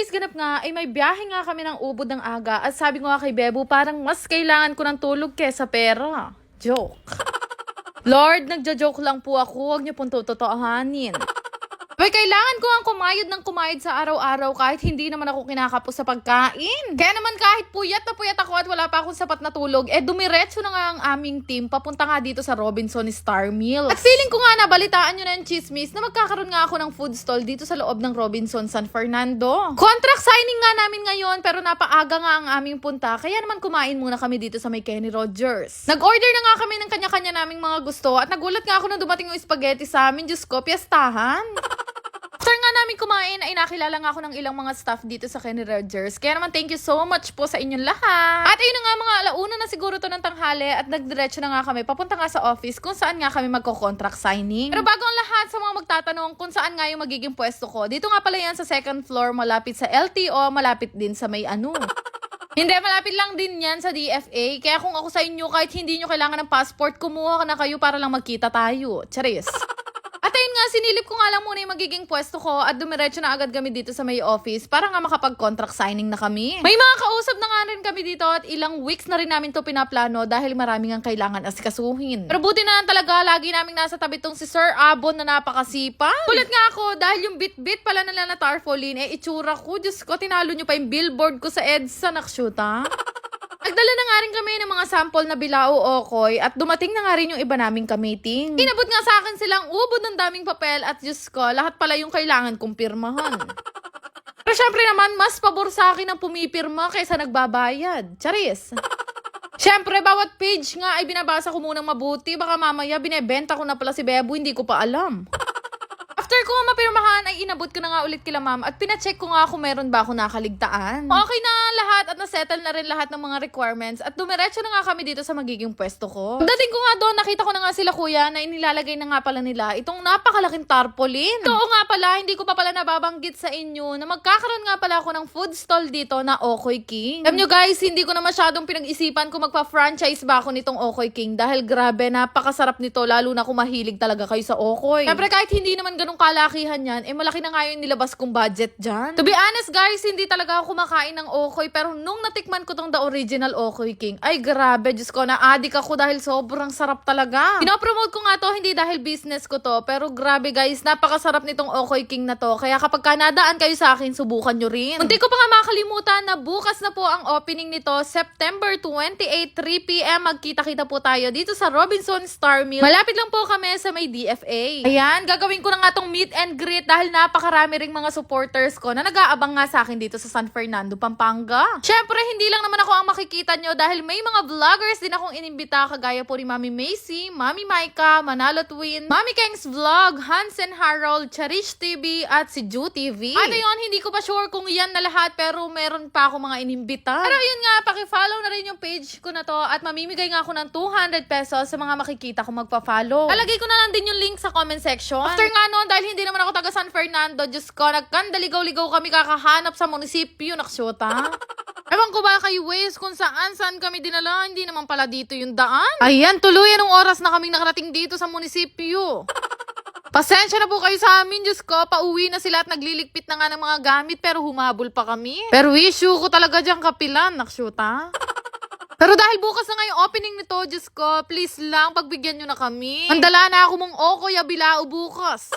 guys, ganap nga, ay may biyahe nga kami ng ubod ng aga at sabi ko nga kay Bebo, parang mas kailangan ko ng tulog kesa pera. Joke. Lord, nagja-joke lang po ako, huwag niyo pong tutotohanin. May kailangan ko ang kumayod ng kumayod sa araw-araw kahit hindi naman ako kinakapos sa pagkain. Kaya naman kahit puyat na puyat ako at wala pa akong sapat na tulog, eh dumiretso na nga ang aming team papunta nga dito sa Robinson Star Mills. At feeling ko nga nabalitaan nyo na yung chismis na magkakaroon nga ako ng food stall dito sa loob ng Robinson San Fernando. Contract signing nga namin ngayon pero napaaga nga ang aming punta kaya naman kumain muna kami dito sa may Kenny Rogers. Nag-order na nga kami ng kanya-kanya naming mga gusto at nagulat nga ako nung dumating yung spaghetti sa amin. Diyos ko, piyastahan. Namin kumain, ay nakilala nga ako ng ilang mga staff dito sa Kenny Rogers. Kaya naman thank you so much po sa inyong lahat. At ayun na nga mga alauna na siguro to ng tanghali at nagdiretso na nga kami papunta nga sa office kung saan nga kami magko-contract signing. Pero bago ang lahat sa mga magtatanong kung saan nga yung magiging pwesto ko, dito nga pala yan sa second floor malapit sa LTO, malapit din sa may ano. Hindi, malapit lang din yan sa DFA. Kaya kung ako sa inyo, kahit hindi nyo kailangan ng passport, kumuha ka na kayo para lang magkita tayo. Charis. Ayun nga, sinilip ko nga lang muna yung magiging pwesto ko at dumiretso na agad kami dito sa may office para nga makapag-contract signing na kami. May mga kausap na nga rin kami dito at ilang weeks na rin namin to pinaplano dahil marami nga kailangan asikasuhin. Pero buti na lang talaga, lagi naming nasa tabi tong si Sir Abon na napakasipag. Kulit nga ako dahil yung bit-bit pala nila na tarpaulin, eh itsura ko, Diyos ko, tinalo nyo pa yung billboard ko sa EDSA, nakshuta. Nagdala na nga rin kami ng mga sample na bilao okoy at dumating na nga rin yung iba naming kamiting. Inabot nga sa akin silang ubod ng daming papel at Diyos ko, lahat pala yung kailangan kong pirmahan. Pero syempre naman, mas pabor sa akin ang pumipirma kaysa nagbabayad. Charis. Syempre, bawat page nga ay binabasa ko munang mabuti. Baka mamaya binebenta ko na pala si Bebo, hindi ko pa alam. After ko mapirmahan, inabot ko na nga ulit kila ma'am at pinacheck ko nga kung meron ba ako nakaligtaan. Okay na lahat at nasettle na rin lahat ng mga requirements at dumiretso na nga kami dito sa magiging pwesto ko. Dating ko nga doon, nakita ko na nga sila kuya na inilalagay na nga pala nila itong napakalaking tarpaulin. Oo nga pala, hindi ko pa pala nababanggit sa inyo na magkakaroon nga pala ako ng food stall dito na Okoy King. Alam nyo guys, hindi ko na masyadong pinag-isipan kung magpa-franchise ba ako nitong Okoy King dahil grabe, napakasarap nito lalo na kung mahilig talaga kayo sa Okoy. Siyempre kahit hindi naman ganun kalakihan yan, eh malaki na nga yung nilabas kong budget dyan. To be honest guys, hindi talaga ako kumakain ng Okoy pero nung natikman ko tong the original Okoy King, ay grabe, Diyos ko, na-addict ako dahil sobrang sarap talaga. Pinopromote ko nga to, hindi dahil business ko to, pero grabe guys, napakasarap nitong Okoy King na to. Kaya kapag kanadaan kayo sa akin, subukan nyo rin. Hindi ko pa nga makakalimutan na bukas na po ang opening nito, September 28, 3pm, magkita-kita po tayo dito sa Robinson Star Mill. Malapit lang po kami sa may DFA. Ayan, gagawin ko na nga tong meet and greet dahil napakarami ring mga supporters ko na nag-aabang nga sa akin dito sa San Fernando, Pampanga. Syempre, hindi lang naman ako ang makikita nyo dahil may mga vloggers din akong inimbita kagaya po ni Mami Macy, Mami Maika, Manalo Twin, Mami Keng's Vlog, Hansen Harold, Cherish TV, at si Ju TV. Ano yun, hindi ko pa sure kung yan na lahat pero meron pa ako mga inimbita. Pero yun nga, pakifollow na rin yung page ko na to at mamimigay nga ako ng 200 pesos sa mga makikita ko magpa-follow. Alagay ko na lang din yung link sa comment section. After nga nun, dahil hindi naman ako taga San Fernando, Diyos ko, nagkandaligaw-ligaw kami kakahanap sa munisipyo, naksyota. Ewan ko ba kay Waze kung saan saan kami dinala, hindi naman pala dito yung daan. Ayan, tuluyan ng oras na kaming nakarating dito sa munisipyo. Pasensya na po kayo sa amin, Diyos ko. Pauwi na sila at nagliligpit na nga ng mga gamit pero humabol pa kami. Pero issue ko talaga dyan kapilan, nakshuta. Pero dahil bukas na nga yung opening nito, Diyos ko, please lang, pagbigyan nyo na kami. Mandala na ako mong okoy abilao bukas.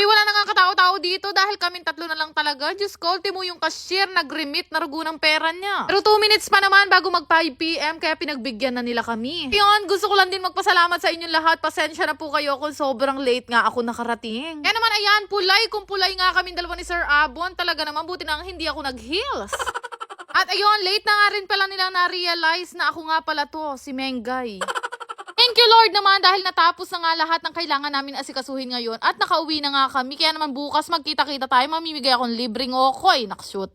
Bay, wala na nga katao-tao dito dahil kaming tatlo na lang talaga. Diyos ko, ultimo yung cashier nag-remit na rugo ng pera niya. Pero 2 minutes pa naman bago mag 5pm kaya pinagbigyan na nila kami. Yun, gusto ko lang din magpasalamat sa inyong lahat. Pasensya na po kayo kung sobrang late nga ako nakarating. Kaya naman ayan, pulay kung pulay nga kaming dalawa ni Sir Abon. Talaga naman buti na hindi ako nag-heels. At ayun, late na nga rin pala nila na-realize na ako nga pala to, si Mengay. Thank you Lord naman dahil natapos na nga lahat ng kailangan namin asikasuhin ngayon at nakauwi na nga kami. Kaya naman bukas magkita-kita tayo, mamimigay akong libreng okoy. Nakshoot?